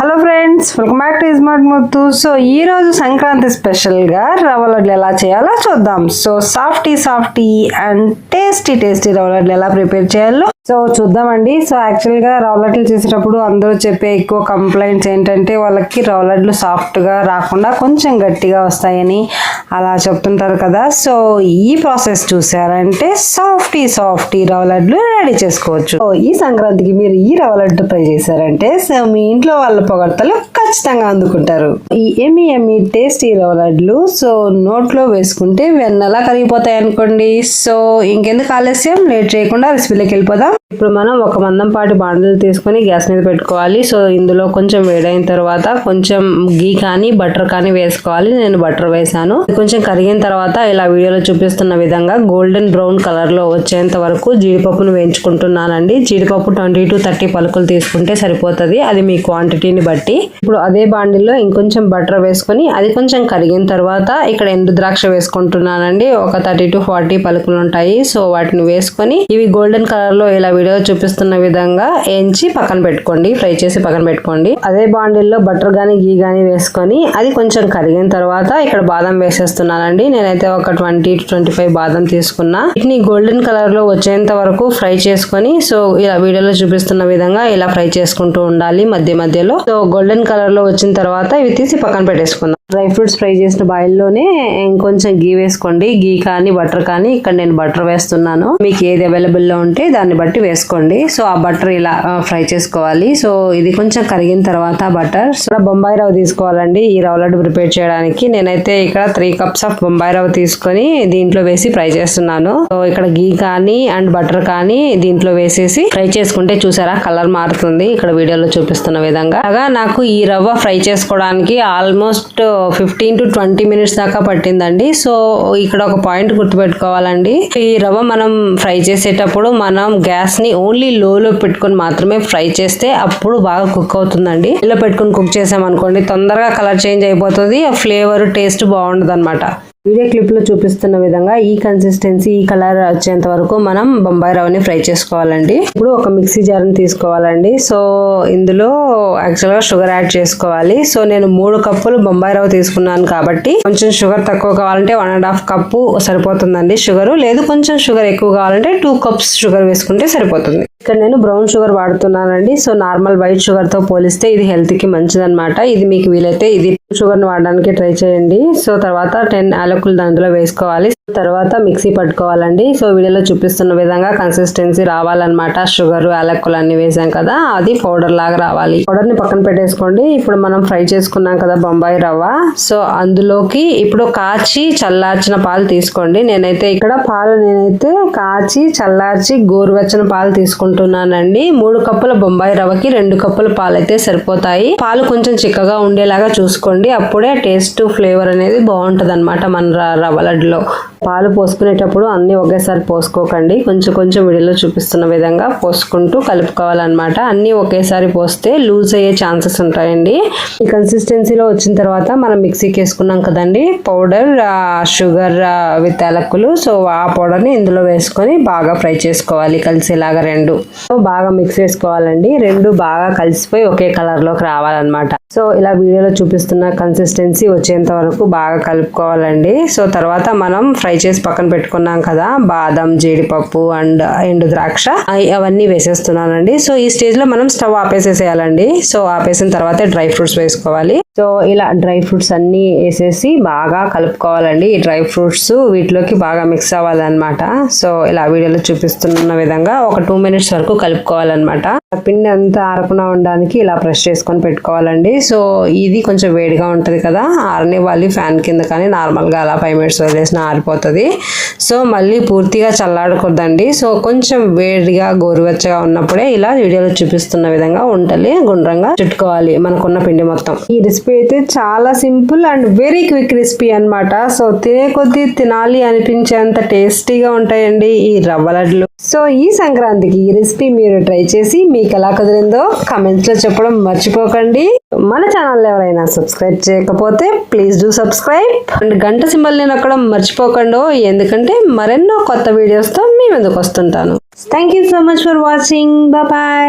Hello friends welcome back to smart Muthu so ఈ రోజు సంక్రాంతి స్పెషల్గా రవ్వ లడ్లు ఎలా చేయాలో చూద్దాం. So softy softy and tasty tasty rava లడ్లు ఎలా ప్రిపేర్ చేయాలో. సో చూద్దామండి. సో యాక్చువల్గా రవ్వ లడ్లు చేసేటప్పుడు అందరూ చెప్పే ఎక్కువ కంప్లైంట్స్ ఏంటంటే వాళ్ళకి రవ్వ లడ్లు సాఫ్ట్గా రాకుండా కొంచెం గట్టిగా వస్తాయని అలా చెప్తుంటారు కదా. సో ఈ ప్రాసెస్ చూసారంటే సాఫ్టీ సాఫ్టీ రవ్వ లడ్లు రెడీ చేసుకోవచ్చు. సో ఈ సంక్రాంతికి మీరు ఈ రవ్వ లడ్డు ట్రై చేశారంటే సో మీ ఇంట్లో వాళ్ళ పొగడ్తలు ఖచ్చితంగా అందుకుంటారు. ఈ ఎమ్మి ఎమ్మి టేస్టీ రవ్వ లడ్లు సో నోట్లో వేసుకుంటే వెన్నలా కరిగిపోతాయి అనుకోండి. సో ఇంకెందుకు ఆలస్యం? లేట్ చేయకుండా రెసిపీలోకి వెళ్ళిపోదాం. ఇప్పుడు మనం ఒక మందం పాటి బాండలు తీసుకొని గ్యాస్ మీద పెట్టుకోవాలి. సో ఇందులో కొంచెం వేడైన తర్వాత కొంచెం గీ కానీ బటర్ కానీ వేసుకోవాలి. నేను బటర్ వేసాను. కొంచెం కరిగిన తర్వాత ఇలా వీడియోలో చూపిస్తున్న విధంగా గోల్డెన్ బ్రౌన్ కలర్లో వచ్చేంత వరకు జీడిపప్పును వేయించుకుంటున్నానండి. జీడిపప్పు ట్వంటీ టు థర్టీ పలుకులు తీసుకుంటే సరిపోతుంది. అది మీ క్వాంటిటీని బట్టి ఇప్పుడు అదే బాండిల్లో ఇంకొంచెం బటర్ వేసుకొని అది కొంచెం కరిగిన తర్వాత ఇక్కడ ఎండు ద్రాక్ష వేసుకుంటున్నానండి. ఒక థర్టీ టు ఫార్టీ పలుకులు ఉంటాయి. సో వాటిని వేసుకొని ఇవి గోల్డెన్ కలర్లో ఇలా వీడియో చూపిస్తున్న విధంగా వేయించి పక్కన పెట్టుకోండి. ఫ్రై చేసి పక్కన పెట్టుకోండి. అదే బాండిల్లో బటర్ గానీ గీ గానీ వేసుకొని అది కొంచెం కరిగిన తర్వాత ఇక్కడ బాదం వేసేస్తున్నానండి. నేనైతే ఒక ట్వంటీ టు ట్వంటీ ఫైవ్ బాదం తీసుకున్నా. వీటిని గోల్డెన్ కలర్లో వచ్చేంత వరకు ఫ్రై చేసుకొని సో ఇలా వీడియోలో చూపిస్తున్న విధంగా ఇలా ఫ్రై చేసుకుంటూ ఉండాలి మధ్య మధ్యలో. సో గోల్డెన్ కలర్లో వచ్చిన తర్వాత ఇవి తీసి పక్కన పెట్టేసుకుందాం. డ్రై ఫ్రూట్స్ ఫ్రై చేసిన బాయిల్లోనే ఇంకొంచెం గీ వేసుకోండి. గీ కానీ బటర్ కానీ ఇక్కడ నేను బటర్ వేస్తున్నాను. మీకు ఏది అవైలబుల్లో ఉంటే దాన్ని బట్టి వేసుకోండి. సో ఆ బటర్ ఇలా ఫ్రై చేసుకోవాలి. సో ఇది కొంచెం కరిగిన తర్వాత బటర్. సో బొంబాయి రవ్వ తీసుకోవాలండి. ఈ రవ్వ లడ్డు ప్రిపేర్ చేయడానికి నేనైతే ఇక్కడ త్రీ కప్స్ ఆఫ్ బొంబాయి రవ్వ తీసుకొని దీంట్లో వేసి ఫ్రై చేస్తున్నాను. సో ఇక్కడ గీ కానీ అండ్ బటర్ కానీ దీంట్లో వేసేసి ఫ్రై చేసుకుంటే చూసారా కలర్ మారుతుంది. ఇక్కడ వీడియోలో చూపిస్తున్న విధంగా. అలాగా నాకు ఈ రవ్వ ఫ్రై చేసుకోవడానికి almost fifteen to twenty minutes దాకా పట్టిందండి. సో ఇక్కడ ఒక పాయింట్ గుర్తుపెట్టుకోవాలండి. ఈ రవ్వ మనం ఫ్రై చేసేటప్పుడు మనం గ్యాస్ని ఓన్లీ లోలో పెట్టుకొని మాత్రమే ఫ్రై చేస్తే అప్పుడు బాగా కుక్ అవుతుందండి. ఇలా పెట్టుకొని కుక్ చేసాం అనుకోండి తొందరగా కలర్ చేంజ్ అయిపోతుంది ఆ ఫ్లేవర్ టేస్ట్ బాగుండదు అనమాట వీడియో క్లిప్లో చూపిస్తున్న విధంగా ఈ కన్సిస్టెన్సీ ఈ కలర్ వచ్చేంత వరకు మనం బొంబాయి రవ్వని ఫ్రై చేసుకోవాలండి. ఇప్పుడు ఒక మిక్సీ జార్ని తీసుకోవాలండి. సో ఇందులో యాక్చువల్గా షుగర్ యాడ్ చేసుకోవాలి. సో నేను మూడు కప్పులు బొంబాయి రవ్వ తీసుకున్నాను కాబట్టి కొంచెం షుగర్ తక్కువ కావాలంటే వన్ అండ్ హాఫ్ కప్పు సరిపోతుందండి షుగర్ లేదు కొంచెం షుగర్ ఎక్కువ కావాలంటే టూ కప్స్ షుగర్ వేసుకుంటే సరిపోతుంది. ఇక్కడ నేను బ్రౌన్ షుగర్ వాడుతున్నానండి. సో నార్మల్ వైట్ షుగర్తో పోలిస్తే ఇది హెల్త్కి మంచిదన్నమాట. ఇది మీకు వీలైతే ఇది షుగర్ని వాడడానికి ట్రై చేయండి. సో తర్వాత టెన్ యాలకులు దాంట్లో వేసుకోవాలి. తర్వాత మిక్సీ పట్టుకోవాలండి. సో వీడియోలో చూపిస్తున్న విధంగా కన్సిస్టెన్సీ రావాలన్నమాట. షుగర్ యాలకులు అన్ని వేసాం కదా అది పౌడర్ లాగా రావాలి. పౌడర్ని పక్కన పెట్టేసుకోండి. ఇప్పుడు మనం ఫ్రై చేసుకున్నాం కదా బొంబాయి రవ్వ. సో అందులోకి ఇప్పుడు కాచి చల్లార్చిన పాలు తీసుకోండి. నేనైతే ఇక్కడ పాలు నేనైతే కాచి చల్లార్చి గోరువెచ్చని పాలు తీసుకుంటున్నానండి. మూడు కప్పుల బొంబాయి రవ్వకి రెండు కప్పుల పాలు అయితే సరిపోతాయి. పాలు కొంచెం చిక్కగా ఉండేలాగా చూసుకోండి. అప్పుడే టేస్ట్ ఫ్లేవర్ అనేది బాగుంటుంది అనమాట మన రవ్వ లడ్డులో. పాలు పోసుకునేటప్పుడు అన్ని ఒకేసారి పోసుకోకండి. కొంచెం కొంచెం వీడియోలో చూపిస్తున్న విధంగా పోసుకుంటూ కలుపుకోవాలన్నమాట. అన్నీ ఒకేసారి పోస్తే లూజ్ అయ్యే ఛాన్సెస్ ఉంటాయండి. ఈ కన్సిస్టెన్సీలో వచ్చిన తర్వాత మనం మిక్సీకి వేసుకున్నాం కదండి. పౌడర్ షుగర్ విత్ ఎలక్కులు సో ఆ పౌడర్ని ఇందులో వేసుకొని బాగా ఫ్రై చేసుకోవాలి కలిసేలాగా రెండు. సో బాగా మిక్స్ చేసుకోవాలండి. రెండు బాగా కలిసిపోయి ఒకే కలర్లోకి రావాలన్నమాట. సో ఇలా వీడియోలో చూపిస్తున్న కన్సిస్టెన్సీ వచ్చేంత వరకు బాగా కలుపుకోవాలండి. సో తర్వాత మనం ఫ్రై చేసి పక్కన పెట్టుకున్నాం కదా బాదం జీడిపప్పు అండ్ ఎండు ద్రాక్ష అవన్నీ వేసేస్తున్నానండి. సో ఈ స్టేజ్లో మనం స్టవ్ ఆపేసేసేయాలండి. సో ఆపేసిన తర్వాత డ్రై ఫ్రూట్స్ వేసుకోవాలి. సో ఇలా డ్రై ఫ్రూట్స్ అన్నీ వేసేసి బాగా కలుపుకోవాలండి. ఈ డ్రై ఫ్రూట్స్ వీటిలోకి బాగా మిక్స్ అవ్వాలన్నమాట. సో ఇలా వీడియోలో చూపిస్తున్న విధంగా ఒక టూ మినిట్స్ వరకు కలుపుకోవాలన్నమాట. పిండి అంతా ఆరకుండా ఉండడానికి ఇలా ప్రెస్ చేసుకొని పెట్టుకోవాలండి. సో ఇది కొంచెం వేడిగా ఉంటుంది కదా ఆరనివ్వాలి ఫ్యాన్ కింద కానీ నార్మల్గా అలా ఫైవ్ మినిట్స్ వదిలేసిన ఆరిపోతుంది. సో మళ్ళీ పూర్తిగా చల్లాడకూడదండి సో కొంచెం వేడిగా గోరువెచ్చగా ఉన్నప్పుడే ఇలా వీడియోలో చూపిస్తున్న విధంగా ఉంటలి గుండ్రంగా చుట్టుకోవాలి మనకున్న పిండి మొత్తం. ఈ రెసిపీ అయితే చాలా simple and very quick recipe అన్నమాట. సో తినే కొద్దీ తినాలి అనిపించేంత టేస్టీగా ఉంటాయండి ఈ రవ్వ లడ్లు. సో ఈ సంక్రాంతికి ఈ రెసిపీ మీరు ట్రై చేసి మీకు ఎలా కుదిరిందో కమెంట్స్లో చెప్పడం మర్చిపోకండి. మన ఛానల్ ఎవరైనా సబ్స్క్రైబ్ చేయకపోతే ప్లీజ్ డూ సబ్స్క్రైబ్ అండ్ గంట సింబల్ నేను అక్కడం మర్చిపోకండి ఎందుకంటే మరెన్నో కొత్త వీడియోస్తో మీ ముందుకు వస్తుంటాను. Thank you so much for watching bye